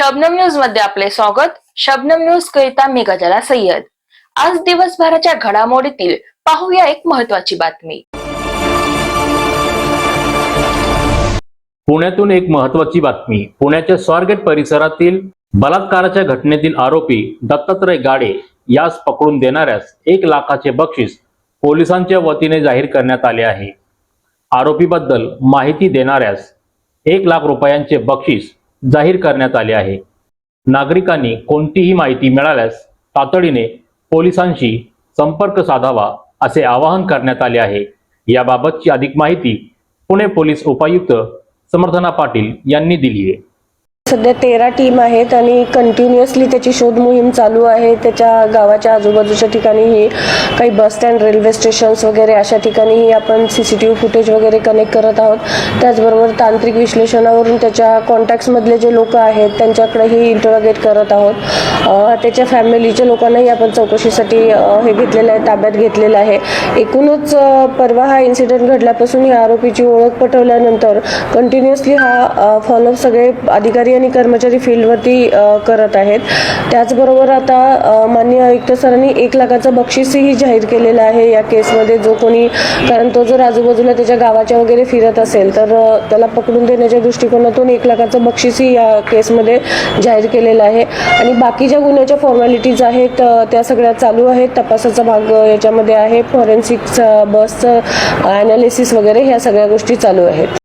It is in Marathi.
शबनम न्यूजमध्ये आपले स्वागत. शबनम न्यूज करिता मी गजाला सय्यद. आज दिवसभराच्या घडामोडीतील पाहूया एक महत्वाची बातमी. पुण्यातून एक महत्वाची बातमी. पुण्याच्या स्वारगेट परिसरातील बलात्काराच्या घटनेतील आरोपी दत्तात्रय गाडे यास पकडून देणाऱ्यास एक लाखाचे बक्षीस पोलिसांच्या वतीने जाहीर करण्यात आले आहे. आरोपीबद्दल माहिती देणाऱ्यास एक लाख रुपयांचे बक्षीस जाहीर करण्यात आले आहे. नागरिकांनी कोणतीही माहिती मिळाल्यास तातडीने पोलिसांशी संपर्क साधावा असे आवाहन करण्यात आले आहे. याबाबतची अधिक माहिती पुणे पोलीस उपायुक्त समर्थना पाटील यांनी दिली आहे. सध्या तेरा टीम आहेत आणि कंटिन्युअसली त्याची शोध मोहीम चालू आहे. त्याच्या गावाच्या आजूबाजूच्या ठिकाणीही काही बस स्टँड रेल्वे स्टेशन्स वगैरे अशा ठिकाणीही आपण C C T V footage वगैरे कनेक्ट करत आहोत. त्याचबरोबर तांत्रिक विश्लेषणावरून त्याच्या कॉन्टॅक्ट्समधले जे लोक आहेत त्यांच्याकडेही इंटरोगेट करत आहोत. त्याच्या फॅमिलीच्या लोकांनाही आपण चौकशीसाठी हे घेतलेलं आहे ताब्यात घेतलेलं आहे. एकूणच परवा हा इन्सिडेंट घडल्यापासून या आरोपीची ओळख पटवल्यानंतर कंटिन्युअसली हा फॉलोअप सगळे अधिकारी आणि कर्मचारी फील्डवरती करत आहेत. त्याचबरोबर आता माननीय आयुक्त सरांनी एक लाखाचं बक्षीसही जाहीर केलेलं आहे या केसमध्ये. जो कोणी कारण तो जर आजूबाजूला त्याच्या गावाच्या वगैरे फिरत असेल तर त्याला पकडून देण्याच्या दृष्टिकोनातून एक लाखाचं बक्षीसही या केसमध्ये जाहीर केलेलं आहे. आणि बाकी ज्या गुन्ह्याच्या फॉर्मॅलिटीज आहेत त्या सगळ्या चालू आहेत. तपासाचा भाग याच्यामध्ये आहे. फॉरेन्सिक्स बसचं ॲनालिसिस वगैरे ह्या सगळ्या गोष्टी चालू आहेत.